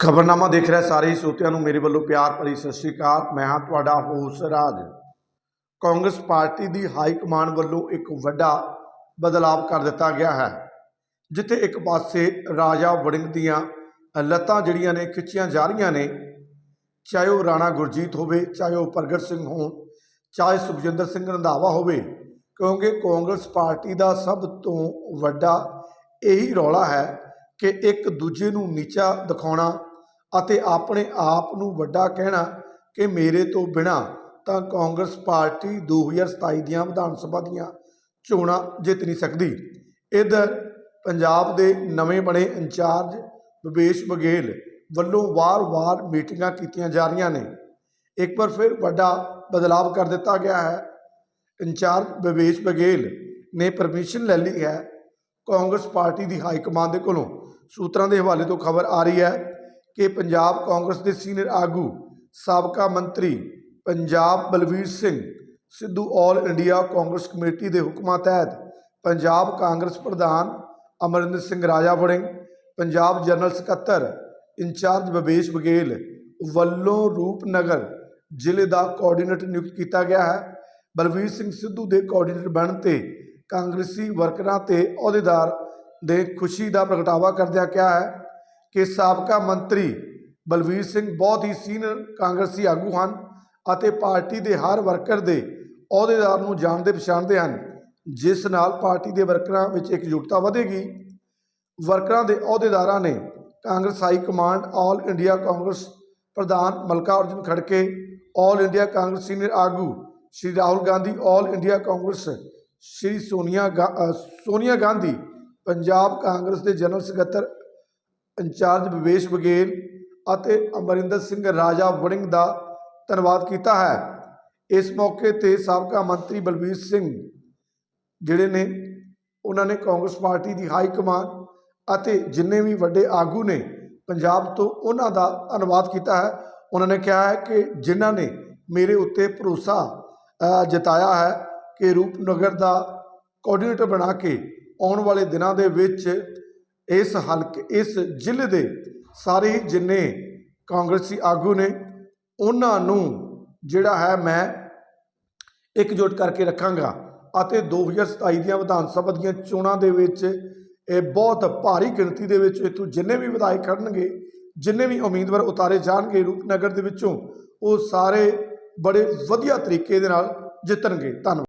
ਖਬਰਨਾਮਾ ਦੇਖ ਰਿਹਾ ਸਾਰੇ ਹੀ ਸਰੋਤਿਆਂ ਨੂੰ ਮੇਰੇ ਵੱਲੋਂ ਪਿਆਰ ਭਰੀ ਸਤਿ ਸ਼੍ਰੀ ਅਕਾਲ। ਮੈਂ ਹਾਂ ਤੁਹਾਡਾ ਹੋਸ ਰਾਜ। ਕਾਂਗਰਸ ਪਾਰਟੀ ਦੀ ਹਾਈ ਕਮਾਂਡ ਵੱਲੋਂ ਇੱਕ ਵੱਡਾ ਬਦਲਾਵ ਕਰ ਦਿੱਤਾ ਗਿਆ ਹੈ, ਜਿੱਥੇ ਇੱਕ ਪਾਸੇ ਰਾਜਾ ਵੜਿੰਗ ਦੀਆਂ ਲੱਤਾਂ ਜਿਹੜੀਆਂ ਨੇ ਖਿੱਚੀਆਂ ਜਾ ਰਹੀਆਂ ਨੇ, ਚਾਹੇ ਉਹ ਰਾਣਾ ਗੁਰਜੀਤ ਹੋਵੇ, ਚਾਹੇ ਉਹ ਪ੍ਰਗਟ ਸਿੰਘ ਹੋਣ, ਚਾਹੇ ਸੁਖਜਿੰਦਰ ਸਿੰਘ ਰੰਧਾਵਾ ਹੋਵੇ, ਕਿਉਂਕਿ ਕਾਂਗਰਸ ਪਾਰਟੀ ਦਾ ਸਭ ਤੋਂ ਵੱਡਾ ਇਹੀ ਰੌਲਾ ਹੈ ਕਿ ਇੱਕ ਦੂਜੇ ਨੂੰ ਨੀਚਾ ਦਿਖਾਉਣਾ ਅਤੇ ਆਪਣੇ ਆਪ ਨੂੰ ਵੱਡਾ ਕਹਿਣਾ ਕਿ ਮੇਰੇ ਤੋਂ ਬਿਨਾ ਤਾਂ ਕਾਂਗਰਸ ਪਾਰਟੀ 2027 ਦੀਆਂ ਵਿਧਾਨ ਸਭਾ ਦੀਆਂ ਚੋਣਾਂ ਜਿੱਤ ਨਹੀਂ ਸਕਦੀ। ਇਧਰ ਪੰਜਾਬ ਦੇ ਨਵੇਂ ਬਣੇ ਇੰਚਾਰਜ ਵਿਵੇਸ਼ ਬਘੇਲ ਵੱਲੋਂ ਵਾਰ-ਵਾਰ ਮੀਟਿੰਗਾਂ ਕੀਤੀਆਂ ਜਾ ਰਹੀਆਂ ਨੇ। ਇੱਕ ਵਾਰ ਫਿਰ ਵੱਡਾ ਬਦਲਾਵ ਕਰ ਦਿੱਤਾ ਗਿਆ ਹੈ। ਇੰਚਾਰਜ ਵਿਵੇਸ਼ ਬਘੇਲ ਨੇ ਪਰਮਿਸ਼ਨ ਲੈ ਲਈ ਹੈ ਕਾਂਗਰਸ ਪਾਰਟੀ ਦੀ ਹਾਈ ਕਮਾਂਡ ਦੇ ਕੋਲੋਂ। ਸੂਤਰਾਂ ਦੇ ਹਵਾਲੇ ਤੋਂ ਖਬਰ ਆ ਰਹੀ ਹੈ ਕਿ ਪੰਜਾਬ ਕਾਂਗਰਸ ਦੇ ਸੀਨੀਅਰ ਆਗੂ, ਸਾਬਕਾ ਮੰਤਰੀ Punjab Balvir Singh, Sidhu all India Congress committee ਦੇ ਹੁਕਮਾਂ ਤਹਿਤ ਪੰਜਾਬ ਕਾਂਗਰਸ ਪ੍ਰਧਾਨ ਅਮਰਿੰਦਰ ਸਿੰਘ ਰਾਜਾ ਵੜਿੰਗ ਪੰਜਾਬ ਜਨਰਲ ਸਕੱਤਰ ਇੰਚਾਰਜ ਵਿਵੇਸ਼ ਬਘੇਲ ਵੱਲੋਂ ਰੂਪਨਗਰ ਜ਼ਿਲ੍ਹੇ ਦਾ ਕੋਆਰਡੀਨੇਟਰ ਨਿਯੁਕਤ ਕੀਤਾ ਗਿਆ ਹੈ। ਬਲਵੀਰ ਸਿੰਘ ਸਿੱਧੂ ਦੇ ਕੋਆਰਡੀਨੇਟਰ ਬਣਨ ਤੇ ਕਾਂਗਰਸੀ ਵਰਕਰਾਂ ਤੇ ਅਹੁਦੇਦਾਰ ਦੇ ਖੁਸ਼ੀ ਦਾ ਪ੍ਰਗਟਾਵਾ ਕਰਦਿਆਂ ਕਿਹਾ ਹੈ ਕਿ ਸਾਬਕਾ ਮੰਤਰੀ ਬਲਵੀਰ ਸਿੰਘ ਬਹੁਤ ਹੀ ਸੀਨੀਅਰ ਕਾਂਗਰਸੀ ਆਗੂ ਹਨ ਅਤੇ ਪਾਰਟੀ ਦੇ ਹਰ ਵਰਕਰ ਦੇ ਅਹੁਦੇਦਾਰ ਨੂੰ ਜਾਣਦੇ ਪਛਾਣਦੇ ਹਨ, ਜਿਸ ਨਾਲ ਪਾਰਟੀ ਦੇ ਵਰਕਰਾਂ ਵਿੱਚ ਇਕਜੁੱਟਤਾ ਵਧੇਗੀ। ਵਰਕਰਾਂ ਦੇ ਅਹੁਦੇਦਾਰਾਂ ਨੇ Congress high command all India Congress ਪ੍ਰਧਾਨ Mallika Arjun Kharge, all India Congress senior ਆਗੂ ਸ਼੍ਰੀ ਰਾਹੁਲ ਗਾਂਧੀ, ਆਲ ਇੰਡੀਆ ਕਾਂਗਰਸ ਸ਼੍ਰੀ ਸੋਨੀਆ ਗਾ- ਸੋਨੀਆ ਗਾਂਧੀ, ਪੰਜਾਬ ਕਾਂਗਰਸ ਦੇ ਜਨਰਲ ਸਕੱਤਰ ਇੰਚਾਰਜ ਵਿਵੇਸ਼ ਬਘੇਲ ਅਤੇ ਅਮਰਿੰਦਰ ਸਿੰਘ ਰਾਜਾ ਵੜਿੰਗ ਦਾ ਧੰਨਵਾਦ ਕੀਤਾ ਹੈ। ਇਸ ਮੌਕੇ ਤੇ ਸਾਬਕਾ ਮੰਤਰੀ ਬਲਬੀਰ ਸਿੰਘ, ਜਿਹੜੇ ਨੇ, ਉਹਨਾਂ ਨੇ ਕਾਂਗਰਸ ਪਾਰਟੀ ਦੀ ਹਾਈ ਕਮਾਨ ਅਤੇ ਜਿੰਨੇ ਵੀ ਵੱਡੇ ਆਗੂ ਨੇ, ਪੰਜਾਬ ਤੋਂ ਉਹਨਾਂ ਦਾ ਧੰਨਵਾਦ ਕੀਤਾ ਹੈ। ਉਹਨਾਂ ਨੇ ਕਿਹਾ ਹੈ ਕਿ ਜਿਨ੍ਹਾਂ ਨੇ ਮੇਰੇ ਉੱਤੇ ਭਰੋਸਾ ਜਤਾਇਆ ਹੈ ਕਿ ਰੂਪਨਗਰ ਦਾ ਕੋਆਰਡੀਨੇਟਰ ਬਣਾ ਕੇ ਆਉਣ ਵਾਲੇ ਦਿਨਾਂ ਦੇ ਵਿੱਚ ਇਸ ਹਲਕੇ, ਇਸ ਜ਼ਿਲ੍ਹੇ ਦੇ ਸਾਰੇ ਹੀ ਜਿੰਨੇ ਕਾਂਗਰਸੀ ਆਗੂ ਨੇ, ਉਹਨਾਂ ਨੂੰ ਜਿਹੜਾ ਹੈ ਮੈਂ ਇਕਜੁੱਟ ਕਰਕੇ ਰੱਖਾਂਗਾ ਅਤੇ 2027 ਦੀਆਂ ਵਿਧਾਨ ਸਭਾ ਦੀਆਂ ਚੋਣਾਂ ਦੇ ਵਿੱਚ ਇਹ ਬਹੁਤ ਭਾਰੀ ਗਿਣਤੀ ਦੇ ਵਿੱਚ ਇਥੋਂ ਜਿੰਨੇ ਵੀ ਵਿਧਾਇਕ ਖੜਨਗੇ, ਜਿੰਨੇ ਵੀ ਉਮੀਦਵਾਰ ਉਤਾਰੇ ਜਾਣਗੇ ਰੂਪਨਗਰ ਦੇ ਵਿੱਚੋਂ, ਉਹ ਸਾਰੇ ਬੜੇ ਵਧੀਆ ਤਰੀਕੇ ਦੇ ਨਾਲ ਜਿੱਤਣਗੇ। ਧੰਨਵਾਦ।